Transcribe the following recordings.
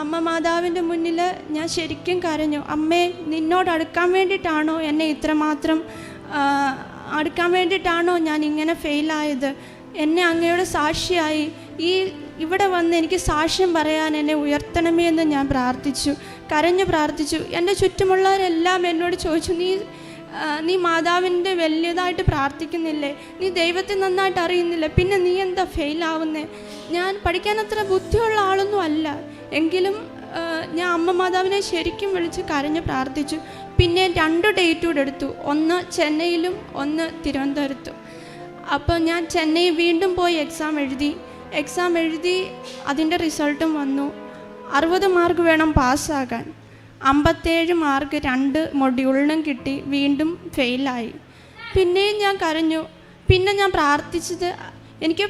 അമ്മ മാതാവിന്റെ മുന്നിൽ ഞാൻ ശരിക്കും കരഞ്ഞു. അമ്മേ നിന്നോട് അടുക്കാൻ വേണ്ടിയിട്ടാണോ എന്നെ ഇത്രമാത്രം അടുക്കാൻ വേണ്ടിയിട്ടാണോ ഞാൻ ഇങ്ങനെ ഫെയിലായത് എന്നെ അങ്ങയുടെ സാക്ഷിയായി. ഈ ഇവിടെ വന്ന് എനിക്ക് സാക്ഷ്യം പറയാൻ എന്നെ ഉയർത്തണമേ എന്ന് ഞാൻ പ്രാർത്ഥിച്ചു. കരഞ്ഞു പ്രാർത്ഥിച്ചു. എന്റെ ചുറ്റുമുള്ളവരെല്ലാം എന്നോട് ചോദിച്ചു നീ നീ മാതാവിന്റെ വലിയതായിട്ട് പ്രാർത്ഥിക്കുന്നില്ലേ? നീ ദൈവത്തെ നന്നായിട്ട് അറിയുന്നില്ല? പിന്നെ നീ എന്താ ഫെയിലാവുന്നേ ഞാൻ പഠിക്കാൻ അത്ര ബുദ്ധിയുള്ള ആളൊന്നും അല്ല. എങ്കിലും ഞാൻ അമ്മ മാതാവിനെ ശരിക്കും വിളിച്ച് കരഞ്ഞ് പ്രാർത്ഥിച്ചു. പിന്നെ രണ്ട് ഡേറ്റ് കൂടെ എടുത്തു. ഒന്ന് ചെന്നൈയിലും ഒന്ന് തിരുവനന്തപുരത്തും. അപ്പോൾ ഞാൻ ചെന്നൈ വീണ്ടും പോയി എക്സാം എഴുതി. എക്സാം എഴുതി അതിന്റെ റിസൾട്ടും വന്നു. അറുപത് മാർക്ക് വേണം പാസ്സാകാൻ അമ്പത്തേഴ് മാർക്ക് രണ്ട് മൊഡ്യൂളിനും കിട്ടി. വീണ്ടും ഫെയിലായി പിന്നെയും ഞാൻ കരഞ്ഞു. പിന്നെ ഞാൻ പ്രാർത്ഥിച്ചത് എനിക്ക്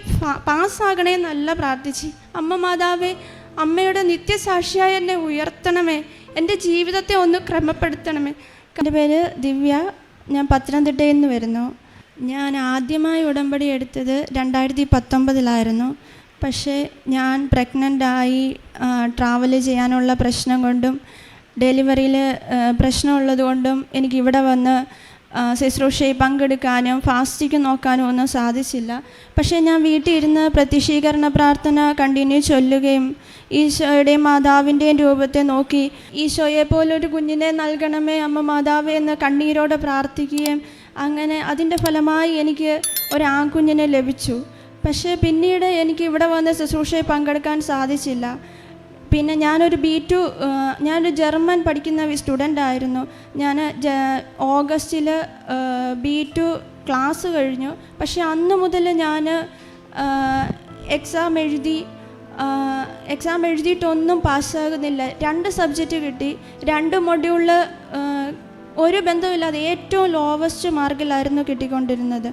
പാസ്സാകണേ എന്നല്ല പ്രാർത്ഥിച്ച് അമ്മ മാതാവേ അമ്മയുടെ നിത്യസാക്ഷിയായി എന്നെ ഉയർത്തണമേ. എന്റെ ജീവിതത്തെ ഒന്ന് ക്രമപ്പെടുത്തണമേ. എന്റെ പേര് ദിവ്യ. ഞാൻ പത്തനംതിട്ടയിൽ നിന്ന് വരുന്നു. ഞാൻ ആദ്യമായി ഉടമ്പടി എടുത്തത് രണ്ടായിരത്തി പത്തൊമ്പതിലായിരുന്നു പക്ഷേ ഞാൻ പ്രഗ്നന്റായി ട്രാവൽ ചെയ്യാനുള്ള പ്രശ്നം കൊണ്ടും ഡെലിവറിയിൽ പ്രശ്നമുള്ളത് കൊണ്ടും എനിക്ക് ഇവിടെ വന്ന് ശുശ്രൂഷയിൽ പങ്കെടുക്കാനും ഫാസ്റ്റിക്ക് നോക്കാനും ഒന്നും സാധിച്ചില്ല. പക്ഷേ ഞാൻ വീട്ടിൽ ഇരുന്ന് പ്രത്യക്ഷീകരണ പ്രാർത്ഥന കണ്ടിന്യൂ ചൊല്ലുകയും ഈശോയുടെയും മാതാവിന്റെയും രൂപത്തെ നോക്കി ഈശോയെ പോലൊരു കുഞ്ഞിനെ നൽകണമേ അമ്മ മാതാവ് എന്ന് കണ്ണീരോടെ പ്രാർത്ഥിക്കുകയും അങ്ങനെ അതിന്റെ ഫലമായി എനിക്ക് ഒരു ആൺകുഞ്ഞിനെ ലഭിച്ചു. പക്ഷേ പിന്നീട് എനിക്ക് ഇവിടെ വന്ന് ശുശ്രൂഷയിൽ പങ്കെടുക്കാൻ സാധിച്ചില്ല. പിന്നെ ഞാനൊരു ബി ടു ഞാനൊരു ജർമ്മൻ പഠിക്കുന്ന സ്റ്റുഡന്റ് ആയിരുന്നു. ഞാൻ ഓഗസ്റ്റിൽ ബി ടു ക്ലാസ് കഴിഞ്ഞു. പക്ഷേ അന്ന് മുതൽ ഞാൻ എക്സാം എഴുതി എക്സാം എഴുതിയിട്ടൊന്നും പാസ്സാകുന്നില്ല. രണ്ട് സബ്ജക്റ്റ് കിട്ടി. രണ്ട് മൊഡ്യൂളിൽ ഒരു ബന്ധമില്ലാതെ ഏറ്റവും ലോവസ്റ്റ് മാർക്കിലായിരുന്നു കിട്ടിക്കൊണ്ടിരുന്നത്.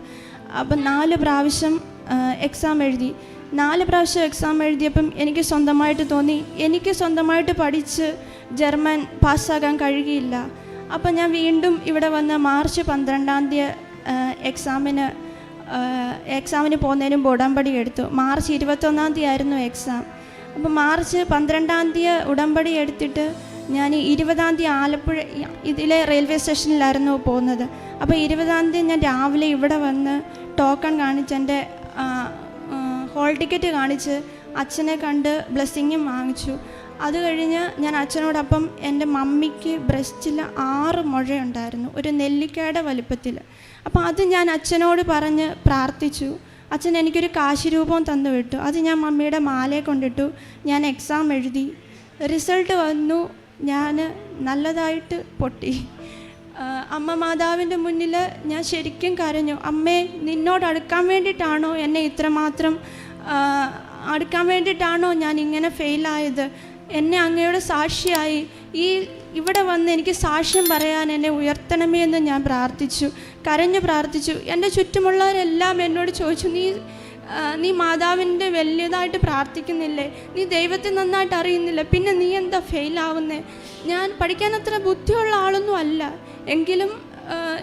അപ്പം നാല് പ്രാവശ്യം എക്സാം എഴുതി. നാല് പ്രാവശ്യം എക്സാം എഴുതിയപ്പം എനിക്ക് സ്വന്തമായിട്ട് തോന്നി. എനിക്ക് സ്വന്തമായിട്ട് പഠിച്ച് ജർമ്മൻ പാസ്സാകാൻ കഴിയുകയില്ല. അപ്പം ഞാൻ വീണ്ടും ഇവിടെ വന്ന് മാർച്ച് പന്ത്രണ്ടാം തീയതി എക്സാമിന് എക്സാമിന് പോകുന്നതിനും ഉടമ്പടി എടുത്തു. മാർച്ച് ഇരുപത്തൊന്നാം തീയതി ആയിരുന്നു എക്സാം അപ്പം മാർച്ച് പന്ത്രണ്ടാം തീയതി ഉടമ്പടി എടുത്തിട്ട് ഞാൻ ഇരുപതാം തീയതി ആലപ്പുഴ ഇതിലെ റെയിൽവേ സ്റ്റേഷനിലായിരുന്നു പോകുന്നത്. അപ്പോൾ ഇരുപതാം തീയതി ഞാൻ രാവിലെ ഇവിടെ വന്ന് ടോക്കൺ കാണിച്ച് എന്റെ ഹോൾ ടിക്കറ്റ് കാണിച്ച് അച്ഛനെ കണ്ട് ബ്ലെസ്സിങ്ങും വാങ്ങിച്ചു. അത് കഴിഞ്ഞ് ഞാൻ അച്ഛനോടൊപ്പം എന്റെ മമ്മിക്ക് ബ്രസ്റ്റിൽ ആറ് മുഴയുണ്ടായിരുന്നു ഒരു നെല്ലിക്കയുടെ വലിപ്പത്തിൽ അപ്പോൾ അത് ഞാൻ അച്ഛനോട് പറഞ്ഞ് പ്രാർത്ഥിച്ചു. അച്ഛൻ എനിക്കൊരു കാശിരൂപം തന്നു വിട്ടു. അത് ഞാൻ മമ്മിയുടെ മാലയെ കൊണ്ടിട്ടു. ഞാൻ എക്സാം എഴുതി. റിസൾട്ട് വന്നു. ഞാൻ നല്ലതായിട്ട് പൊട്ടി. അമ്മ മാതാവിന്റെ മുന്നിൽ ഞാൻ ശരിക്കും കരഞ്ഞു. അമ്മേ നിന്നോട് അടുക്കാൻ വേണ്ടിയിട്ടാണോ എന്നെ ഇത്രമാത്രം അടുക്കാൻ വേണ്ടിയിട്ടാണോ ഞാൻ ഇങ്ങനെ ഫെയിലായത് എന്നെ അങ്ങയുടെ സാക്ഷിയായി. ഈ ഇവിടെ വന്ന് എനിക്ക് സാക്ഷ്യം പറയാൻ എന്നെ ഉയർത്തണമേ എന്ന് ഞാൻ പ്രാർത്ഥിച്ചു കരഞ്ഞു പ്രാർത്ഥിച്ചു. എന്റെ ചുറ്റുമുള്ളവരെല്ലാം എന്നോട് ചോദിച്ചു നീ നീ മാതാവിന്റെ വലിയതായിട്ട് പ്രാർത്ഥിക്കുന്നില്ലേ? നീ ദൈവത്തെ നന്നായിട്ട് അറിയുന്നില്ല? പിന്നെ നീ എന്താ ഫെയിലാവുന്നേ ഞാൻ പഠിക്കാൻ അത്ര ബുദ്ധിയുള്ള ആളൊന്നും അല്ല. എങ്കിലും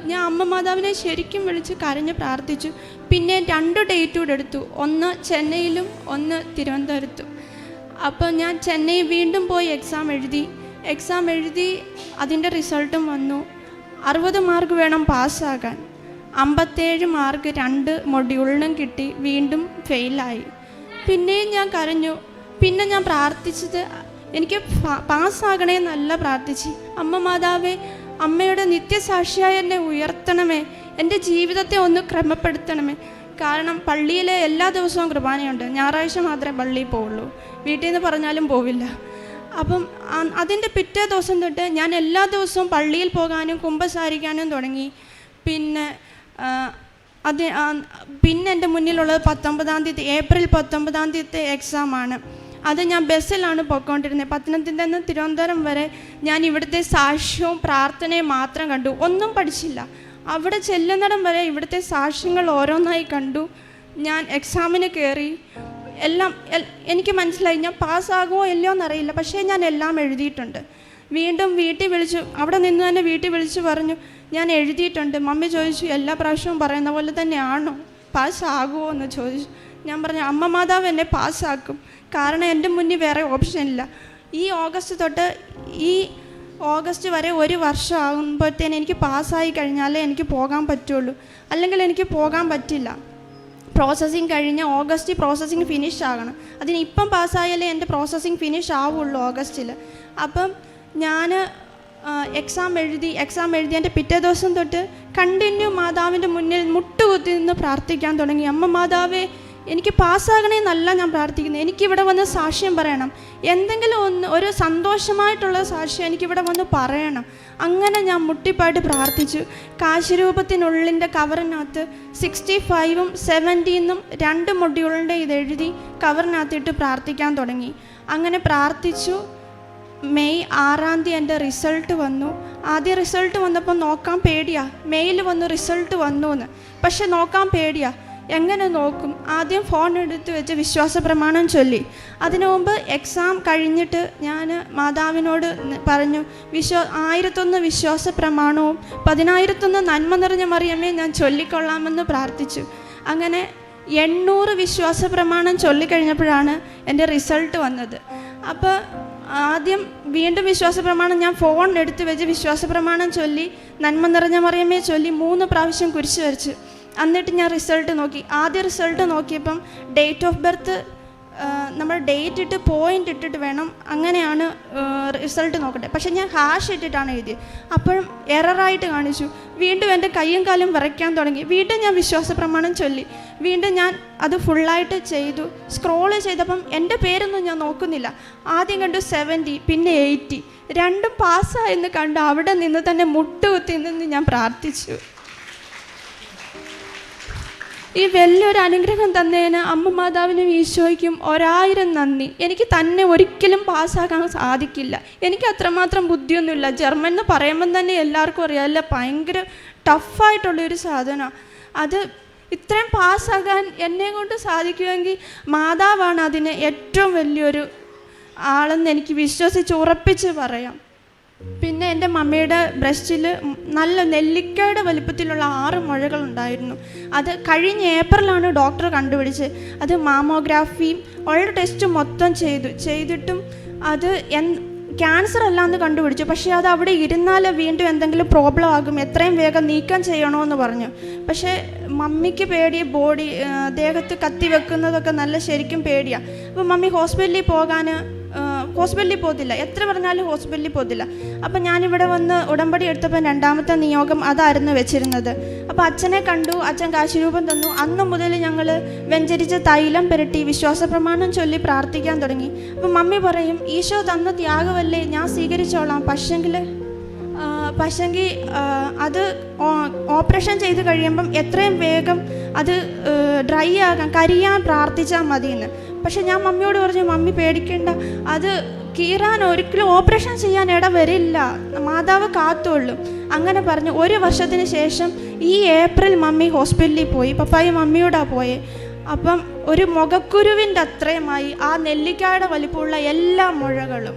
ഞാൻ അമ്മ മാതാവിനെ ശരിക്കും വിളിച്ച് കരഞ്ഞ് പ്രാർത്ഥിച്ചു. പിന്നെ രണ്ട് ഡേറ്റ് കൂടെ എടുത്തു. ഒന്ന് ചെന്നൈയിലും ഒന്ന് തിരുവനന്തപുരത്തും. അപ്പോൾ ഞാൻ ചെന്നൈ വീണ്ടും പോയി എക്സാം എഴുതി. എക്സാം എഴുതി അതിന്റെ റിസൾട്ടും വന്നു. അറുപത് മാർക്ക് വേണം പാസ്സാകാൻ അമ്പത്തേഴ് മാർക്ക് രണ്ട് മൊഡ്യൂളിനും കിട്ടി. വീണ്ടും ഫെയിലായി പിന്നെയും ഞാൻ കരഞ്ഞു. പിന്നെ ഞാൻ പ്രാർത്ഥിച്ചത് എനിക്ക് പാസ്സാകണേ നല്ല പ്രാർത്ഥിച്ച് അമ്മ മാതാവേ അമ്മയുടെ നിത്യസാക്ഷിയായി എന്നെ ഉയർത്തണമേ? എന്റെ ജീവിതത്തെ ഒന്ന് ക്രമപ്പെടുത്തണമേ. കാരണം പള്ളിയിലെ എല്ലാ ദിവസവും കുർബാനയുണ്ട്. ഞായറാഴ്ച മാത്രമേ പള്ളിയിൽ പോവുള്ളൂ. വീട്ടിൽ നിന്ന് പറഞ്ഞാലും പോവില്ല. അപ്പം അതിന്റെ പിറ്റേ ദിവസം തൊട്ട് ഞാൻ എല്ലാ ദിവസവും പള്ളിയിൽ പോകാനും കുമ്പസാരിക്കാനും തുടങ്ങി. പിന്നെ അത് പിന്നെ എന്റെ മുന്നിലുള്ളത് പത്തൊമ്പതാം തീയതി ഏപ്രിൽ പത്തൊമ്പതാം തീയതി എക്സാമാണ് അത് ഞാൻ ബസ്സിലാണ് പോയിക്കൊണ്ടിരുന്നത്. പത്തനംതിട്ട നിന്ന് തിരുവനന്തപുരം വരെ ഞാൻ ഇവിടുത്തെ സാക്ഷ്യവും പ്രാർത്ഥനയും മാത്രം കണ്ടു. ഒന്നും പഠിച്ചില്ല. അവിടെ ചെല്ലുന്നിടം വരെ ഇവിടുത്തെ സാക്ഷ്യങ്ങൾ ഓരോന്നായി കണ്ടു. ഞാൻ എക്സാമിന് കയറി എല്ലാം എനിക്ക് മനസ്സിലായി. ഞാൻ പാസ്സാകുമോ ഇല്ലയോ എന്നറിയില്ല. പക്ഷേ ഞാൻ എല്ലാം എഴുതിയിട്ടുണ്ട്. വീണ്ടും വീട്ടിൽ വിളിച്ചു. അവിടെ നിന്ന് തന്നെ വീട്ടിൽ വിളിച്ചു പറഞ്ഞു ഞാൻ എഴുതിയിട്ടുണ്ട്. മമ്മി ചോദിച്ചു എല്ലാ പ്രാവശ്യവും പറയുന്ന പോലെ തന്നെയാണോ? പാസ്സാകുമോ എന്ന് ചോദിച്ചു. ഞാൻ പറഞ്ഞു അമ്മ മാതാവ് എന്നെ പാസ്സാക്കും. കാരണം എന്റെ മുന്നിൽ വേറെ ഓപ്ഷൻ ഇല്ല. ഈ ഓഗസ്റ്റ് തൊട്ട് ഈ ഓഗസ്റ്റ് വരെ ഒരു വർഷം ആകുമ്പോഴത്തേന് എനിക്ക് പാസ്സായി കഴിഞ്ഞാലേ എനിക്ക് പോകാൻ പറ്റുള്ളൂ. അല്ലെങ്കിൽ എനിക്ക് പോകാൻ പറ്റില്ല. പ്രോസസ്സിങ് കഴിഞ്ഞ് ഓഗസ്റ്റ് പ്രോസസ്സിങ് ഫിനിഷ് ആകണം. അതിന് ഇപ്പം പാസ്സായാലേ എന്റെ പ്രോസസ്സിങ് ഫിനിഷ് ആവുള്ളൂ ഓഗസ്റ്റിൽ. അപ്പം ഞാൻ എക്സാം എഴുതി എക്സാം എഴുതി എന്റെ പിറ്റേ ദിവസം തൊട്ട് കണ്ടിന്യൂ മാതാവിന്റെ മുന്നിൽ മുട്ടുകുത്തി നിന്ന് പ്രാർത്ഥിക്കാൻ തുടങ്ങി. അമ്മ മാതാവേ എനിക്ക് പാസ്സാകണമെന്നല്ല ഞാൻ പ്രാർത്ഥിക്കുന്നത്. എനിക്കിവിടെ വന്ന് സാക്ഷ്യം പറയണം. എന്തെങ്കിലും ഒന്ന് ഒരു സന്തോഷമായിട്ടുള്ള സാക്ഷ്യം എനിക്കിവിടെ വന്ന് പറയണം. അങ്ങനെ ഞാൻ മുട്ടിപ്പായിട്ട് പ്രാർത്ഥിച്ചു. കാശിരൂപത്തിനുള്ളിന്റെ കവറിനകത്ത് സിക്സ്റ്റി ഫൈവും സെവന്റീന്നും രണ്ട് മൊഡ്യൂളിന്റെ ഇത് എഴുതി കവറിനകത്തിട്ട് പ്രാർത്ഥിക്കാൻ തുടങ്ങി. അങ്ങനെ പ്രാർത്ഥിച്ചു. മെയ് ആറാം തീയതി എന്റെ റിസൾട്ട് വന്നു. ആദ്യം റിസൾട്ട് വന്നപ്പോൾ നോക്കാൻ പേടിയാ. മെയിൽ വന്നു റിസൾട്ട് വന്നു എന്ന് പക്ഷെ നോക്കാൻ പേടിയാ. എങ്ങനെ നോക്കും? ആദ്യം ഫോൺ എടുത്ത് വെച്ച് വിശ്വാസ പ്രമാണം ചൊല്ലി. അതിനു മുമ്പ് എക്സാം കഴിഞ്ഞിട്ട് ഞാൻ മാതാവിനോട് പറഞ്ഞു വിശ്വ ആയിരത്തൊന്ന് വിശ്വാസ പ്രമാണവും പതിനായിരത്തൊന്ന് നന്മ നിറഞ്ഞ മറിയമ്മേ ഞാൻ ചൊല്ലിക്കൊള്ളാമെന്ന് പ്രാർത്ഥിച്ചു. അങ്ങനെ എണ്ണൂറ് വിശ്വാസ പ്രമാണം ചൊല്ലിക്കഴിഞ്ഞപ്പോഴാണ് എന്റെ റിസൾട്ട് വന്നത്. അപ്പോൾ ആദ്യം വീണ്ടും വിശ്വാസ പ്രമാണം ഞാൻ ഫോൺ എടുത്ത് വെച്ച് വിശ്വാസ പ്രമാണം ചൊല്ലി നന്മ നിറഞ്ഞ മറിയമ്മയെ ചൊല്ലി മൂന്ന് പ്രാവശ്യം കുരിശ് വരച്ചു. എന്നിട്ട് ഞാൻ റിസൾട്ട് നോക്കി. ആദ്യ റിസൾട്ട് നോക്കിയപ്പം ഡേറ്റ് ഓഫ് ബർത്ത് നമ്മൾ ഡേറ്റ് ഇട്ട് പോയിന്റ് ഇട്ടിട്ട് വേണം അങ്ങനെയാണ് റിസൾട്ട് നോക്കട്ടെ. പക്ഷേ ഞാൻ ഹാഷ് ഇട്ടിട്ടാണ് എഴുതിയത് അപ്പോഴും എററായിട്ട് കാണിച്ചു. വീണ്ടും എന്റെ കയ്യും കാലും വരയ്ക്കാൻ തുടങ്ങി. വീണ്ടും ഞാൻ വിശ്വാസ പ്രമാണം ചൊല്ലി. വീണ്ടും ഞാൻ അത് ഫുള്ളായിട്ട് ചെയ്തു. സ്ക്രോൾ ചെയ്തപ്പം എന്റെ പേരൊന്നും ഞാൻ നോക്കുന്നില്ല. ആദ്യം കണ്ടു സെവന്റി പിന്നെ എയ്റ്റി രണ്ടും പാസ്സായെന്ന് കണ്ടു അവിടെ നിന്ന് തന്നെ മുട്ടുകുത്തി നിന്ന് ഞാൻ പ്രാർത്ഥിച്ചു. ഈ വലിയൊരു അനുഗ്രഹം തന്നതിന് അമ്മ മാതാവിനും ഈശോയ്ക്കും ഒരായിരം നന്ദി. എനിക്ക് തന്നെ ഒരിക്കലും പാസ്സാക്കാൻ സാധിക്കില്ല. എനിക്ക് അത്രമാത്രം ബുദ്ധിയൊന്നുമില്ല. ജർമ്മൻ എന്ന് പറയുമ്പം തന്നെ എല്ലാവർക്കും അറിയാമല്ല ഭയങ്കര ടഫായിട്ടുള്ളൊരു സാധനമാണ് അത് ഇത്രയും പാസ്സാകാൻ എന്നെ കൊണ്ട് സാധിക്കുമെങ്കിൽ മാതാവാണ് അതിന് ഏറ്റവും വലിയൊരു ആളെന്ന് എനിക്ക് വിശ്വസിച്ച് ഉറപ്പിച്ച് പറയാം. പിന്നെ എന്റെ മമ്മിയുടെ ബ്രസ്റ്റിൽ നല്ല നെല്ലിക്കയുടെ വലിപ്പത്തിലുള്ള ആറ് മുഴകളുണ്ടായിരുന്നു. അത് കഴിഞ്ഞ ഏപ്രിലാണ് ഡോക്ടർ കണ്ടുപിടിച്ച് അത് മാമോഗ്രാഫിയും ഉള്ള ടെസ്റ്റ് മൊത്തം ചെയ്തു. ചെയ്തിട്ടും അത് എൻ ക്യാൻസർ അല്ലാന്ന് കണ്ടുപിടിച്ചു. പക്ഷേ അത് അവിടെ ഇരുന്നാൽ വീണ്ടും എന്തെങ്കിലും പ്രോബ്ലം ആകും. എത്രയും വേഗം നീക്കം ചെയ്യണമെന്ന് പറഞ്ഞു. പക്ഷേ മമ്മിക്ക് പേടി ബോഡി ദേഹത്ത് കത്തി വെക്കുന്നതൊക്കെ നല്ല ശരിക്കും പേടിയാണ് അപ്പോൾ മമ്മി ഹോസ്പിറ്റലിൽ പോകാൻ ഹോസ്പിറ്റലിൽ പോകത്തില്ല. എത്ര പറഞ്ഞാലും ഹോസ്പിറ്റലിൽ പോകത്തില്ല. അപ്പം ഞാനിവിടെ വന്ന് ഉടമ്പടി എടുത്തപ്പോൾ രണ്ടാമത്തെ നിയോഗം അതായിരുന്നു വെച്ചിരുന്നത്. അപ്പോൾ അച്ഛനെ കണ്ടു അച്ഛൻ കാശിരൂപം തന്നു. അന്ന് മുതൽ ഞങ്ങൾ വെഞ്ചരിച്ച തൈലം പുരട്ടി വിശ്വാസ പ്രമാണം ചൊല്ലി പ്രാർത്ഥിക്കാൻ തുടങ്ങി. അപ്പം മമ്മി പറയും ഈശോ തന്ന ത്യാഗമല്ലേ ഞാൻ സ്വീകരിച്ചോളാം. പക്ഷെങ്കിൽ പക്ഷെങ്കിൽ അത് ഓപ്പറേഷൻ ചെയ്ത് കഴിയുമ്പം എത്രയും വേഗം അത് ഡ്രൈ ആകാൻ കരിയാൻ പ്രാർത്ഥിച്ചാൽ മതിയെന്ന്. പക്ഷെ ഞാൻ മമ്മിയോട് പറഞ്ഞു മമ്മി പേടിക്കേണ്ട. അത് കീറാൻ ഒരിക്കലും ഓപ്പറേഷൻ ചെയ്യാൻ ഇട വരില്ല. മാതാവ് കാത്തുള്ളൂ. അങ്ങനെ പറഞ്ഞു. ഒരു വർഷത്തിന് ശേഷം ഈ ഏപ്രിൽ മമ്മി ഹോസ്പിറ്റലിൽ പോയി. പപ്പായി മമ്മിയോടാ പോയേ. അപ്പം ഒരു മുഖക്കുരുവിന്റെ അത്രയുമായി ആ നെല്ലിക്കായുടെ വലിപ്പമുള്ള എല്ലാ മുഴകളും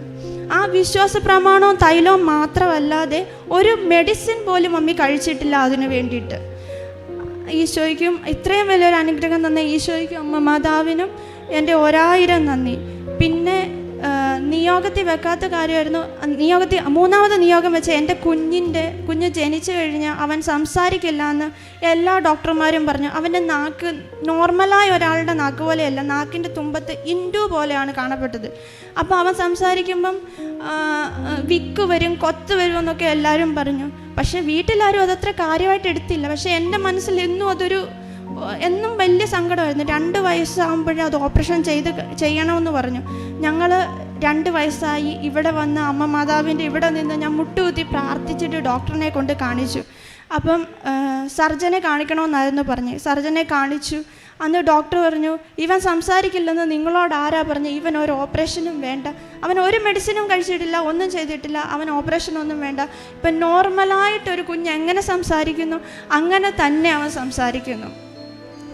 ആ വിശ്വാസ പ്രമാണവും തൈലവും മാത്രമല്ലാതെ ഒരു മെഡിസിൻ പോലും മമ്മി കഴിച്ചിട്ടില്ല അതിനു വേണ്ടിയിട്ട്. ഈശോയ്ക്കും ഇത്രയും വലിയൊരു അനുഗ്രഹം തന്ന ഈശോയ്ക്കും അമ്മ മാതാവിനും എന്റെ ഒരായിരം നന്ദി. പിന്നെ നിയോഗത്തിൽ വെക്കാത്ത കാര്യമായിരുന്നു നിയോഗത്തിൽ മൂന്നാമത് നിയോഗം വെച്ച എന്റെ കുഞ്ഞിന്റെ കുഞ്ഞ് ജനിച്ചു കഴിഞ്ഞാൽ അവൻ സംസാരിക്കില്ല എന്ന് എല്ലാ ഡോക്ടർമാരും പറഞ്ഞു. അവന്റെ നാക്ക് നോർമലായ ഒരാളുടെ നാക്ക് പോലെയല്ല നാക്കിന്റെ തുമ്പത്ത് ഇൻഡു പോലെയാണ് കാണപ്പെട്ടത്. അപ്പോൾ അവൻ സംസാരിക്കുമ്പം വിക്ക് വരും കൊത്ത് വരും എന്നൊക്കെ എല്ലാവരും പറഞ്ഞു. പക്ഷേ വീട്ടിലാരും അതത്ര കാര്യമായിട്ട് എടുത്തില്ല. പക്ഷേ എന്റെ മനസ്സിൽ എന്നും അതൊരു എന്നും വലിയ സങ്കടമായിരുന്നു. രണ്ട് വയസ്സാകുമ്പോഴേ അത് ഓപ്പറേഷൻ ചെയ്ത് ചെയ്യണമെന്ന് പറഞ്ഞു. ഞങ്ങൾ രണ്ട് വയസ്സായി ഇവിടെ വന്ന് അമ്മ മാതാവിന്റെ ഇവിടെ നിന്ന് ഞാൻ മുട്ടുകുത്തി പ്രാർത്ഥിച്ചിട്ട് ഡോക്ടറിനെ കൊണ്ട് കാണിച്ചു. അപ്പം സർജനെ കാണിക്കണമെന്നായിരുന്നു പറഞ്ഞു. സർജനെ കാണിച്ചു. അന്ന് ഡോക്ടർ പറഞ്ഞു ഇവൻ സംസാരിക്കില്ലെന്ന് നിങ്ങളോട് ആരാ പറഞ്ഞു? ഇവൻ ഒരു ഓപ്പറേഷനും വേണ്ട. അവൻ ഒരു മെഡിസിനും കഴിച്ചിട്ടില്ല ഒന്നും ചെയ്തിട്ടില്ല. അവൻ ഓപ്പറേഷനൊന്നും വേണ്ട. ഇപ്പം നോർമലായിട്ടൊരു കുഞ്ഞ് എങ്ങനെ സംസാരിക്കുന്നു? അങ്ങനെ തന്നെ അവൻ സംസാരിക്കുന്നു.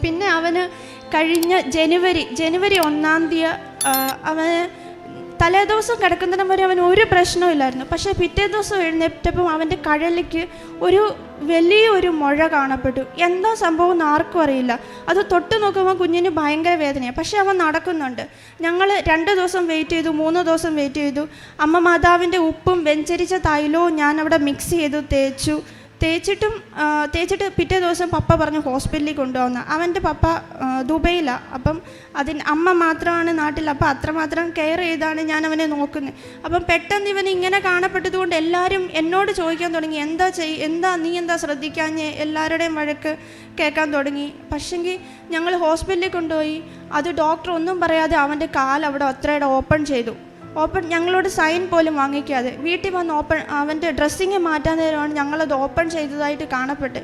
പിന്നെ അവന് കഴിഞ്ഞ ജനുവരി ജനുവരി ഒന്നാം തീയതി അവന് തലേദിവസം കിടക്കുന്നതിന് വരെ അവന് ഒരു പ്രശ്നമില്ലായിരുന്നു പക്ഷേ പിറ്റേ ദിവസം എഴുന്നേറ്റപ്പം അവന്റെ കഴലിക്ക് ഒരു വലിയ ഒരു മുഴ കാണപ്പെട്ടു. എന്താ സംഭവം എന്ന് ആർക്കും അറിയില്ല. അത് തൊട്ട് നോക്കുമ്പോൾ കുഞ്ഞിന് ഭയങ്കര വേദനയാണ്. പക്ഷേ അവൻ നടക്കുന്നുണ്ട്. ഞങ്ങൾ രണ്ട് ദിവസം വെയിറ്റ് ചെയ്തു മൂന്ന് ദിവസം വെയിറ്റ് ചെയ്തു. അമ്മ മാതാവിന്റെ ഉപ്പും വെഞ്ചരിച്ച തൈലവും ഞാൻ അവിടെ മിക്സ് ചെയ്തു തേച്ചു. തേച്ചിട്ടും തേച്ചിട്ട് പിറ്റേ ദിവസം പപ്പ പറഞ്ഞു ഹോസ്പിറ്റലിൽ കൊണ്ടുപോകുന്ന. അവന്റെ പപ്പ ദുബൈയിലാണ് അപ്പം അതിന് അമ്മ മാത്രമാണ് നാട്ടിൽ. അപ്പം അത്രമാത്രം കെയർ ചെയ്താണ് ഞാൻ അവനെ നോക്കുന്നത് അപ്പം പെട്ടെന്ന് ഇവൻ ഇങ്ങനെ കാണപ്പെട്ടതുകൊണ്ട് എല്ലാവരും എന്നോട് ചോദിക്കാൻ തുടങ്ങി. എന്താ ചെയ് എന്താ നീ എന്താ ശ്രദ്ധിക്കാഞ്ഞ്? എല്ലാവരുടെയും വഴക്ക് കേൾക്കാൻ തുടങ്ങി. പക്ഷെങ്കിൽ ഞങ്ങൾ ഹോസ്പിറ്റലിൽ കൊണ്ടുപോയി. അത് ഡോക്ടർ ഒന്നും പറയാതെ അവന്റെ കാൽ അവിടെ അത്രയുടെ ഓപ്പൺ ചെയ്തു. ഓപ്പൺ ഞങ്ങളോട് സൈൻ പോലും വാങ്ങിക്കാതെ. വീട്ടിൽ വന്ന് ഓപ്പൺ അവന്റെ ഡ്രസ്സിങ് മാറ്റാൻ നേരമാണ് ഞങ്ങളത് ഓപ്പൺ ചെയ്തതായിട്ട് കാണപ്പെട്ട്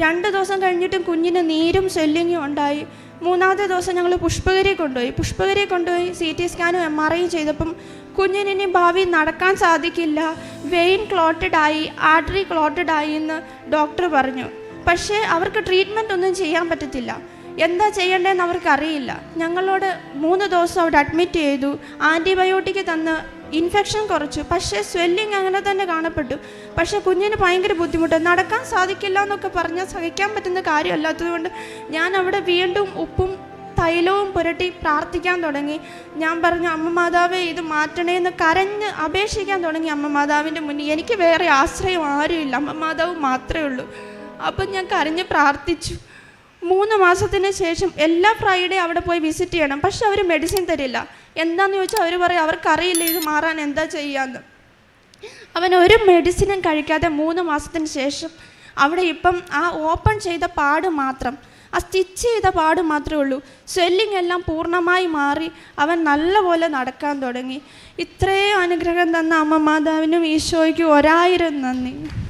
രണ്ട് ദിവസം കഴിഞ്ഞിട്ടും കുഞ്ഞിന് നീരും സ്വെല്ലിങ്ങും ഉണ്ടായി. മൂന്നാമത്തെ ദിവസം ഞങ്ങൾ പുഷ്പഗിരി കൊണ്ടുപോയി. പുഷ്പഗിരി കൊണ്ടുപോയി സി ടി സ്കാനും എം ആർ ഐ ചെയ്തപ്പം കുഞ്ഞിന് ഇനി ഭാവി നടക്കാൻ സാധിക്കില്ല. വെയിൻ ക്ലോട്ടഡ് ആയി ആർട്ടറി ക്ലോട്ടഡ് ആയി എന്ന് ഡോക്ടർ പറഞ്ഞു. പക്ഷേ അവർക്ക് ട്രീറ്റ്മെന്റ് ഒന്നും ചെയ്യാൻ പറ്റത്തില്ല. എന്താ ചെയ്യേണ്ടതെന്ന് അവർക്കറിയില്ല. ഞങ്ങളോട് മൂന്ന് ദിവസം അവിടെ അഡ്മിറ്റ് ചെയ്തു. ആന്റിബയോട്ടിക് തന്ന് ഇൻഫെക്ഷൻ കുറച്ചു. പക്ഷേ സ്വെല്ലിങ് അങ്ങനെ തന്നെ കാണപ്പെട്ടു. പക്ഷേ കുഞ്ഞിന് ഭയങ്കര ബുദ്ധിമുട്ട്. നടക്കാൻ സാധിക്കില്ല എന്നൊക്കെ പറഞ്ഞാൽ സഹിക്കാൻ പറ്റുന്ന കാര്യമല്ലാത്തതുകൊണ്ട് ഞാൻ അവിടെ വീണ്ടും ഉപ്പും തൈലവും പുരട്ടി പ്രാർത്ഥിക്കാൻ തുടങ്ങി. ഞാൻ പറഞ്ഞു അമ്മ മാതാവേ ഇത് മാറ്റണേ എന്ന് കരഞ്ഞ് അപേക്ഷിക്കാൻ തുടങ്ങി അമ്മ മാതാവിന്റെ മുന്നിൽ. എനിക്ക് വേറെ ആശ്രയം ആരുമില്ല. അമ്മ മാതാവ് മാത്രമേ ഉള്ളൂ. അപ്പം ഞാൻ കരഞ്ഞ് പ്രാർത്ഥിച്ചു. മൂന്ന് മാസത്തിന് ശേഷം എല്ലാ ഫ്രൈഡേ അവിടെ പോയി വിസിറ്റ് ചെയ്യണം. പക്ഷെ അവർ മെഡിസിൻ തരില്ല. എന്താന്ന് ചോദിച്ചാൽ അവർ പറയും അവർക്കറിയില്ല ഇത് മാറാൻ എന്താ ചെയ്യാന്ന്. അവൻ ഒരു മെഡിസിനും കഴിക്കാതെ മൂന്ന് മാസത്തിന് ശേഷം അവിടെ ഇപ്പം ആ ഓപ്പൺ ചെയ്ത പാട് മാത്രം ആ സ്റ്റിച്ച് ചെയ്ത പാട് മാത്രമേ ഉള്ളൂ. സ്വെല്ലിംഗ് എല്ലാം പൂർണമായി മാറി അവൻ നല്ലപോലെ നടക്കാൻ തുടങ്ങി. ഇത്രയും അനുഗ്രഹം തന്ന അമ്മ മാതാവിനും ഈശോയ്ക്കും ഒരായിരം നന്ദി.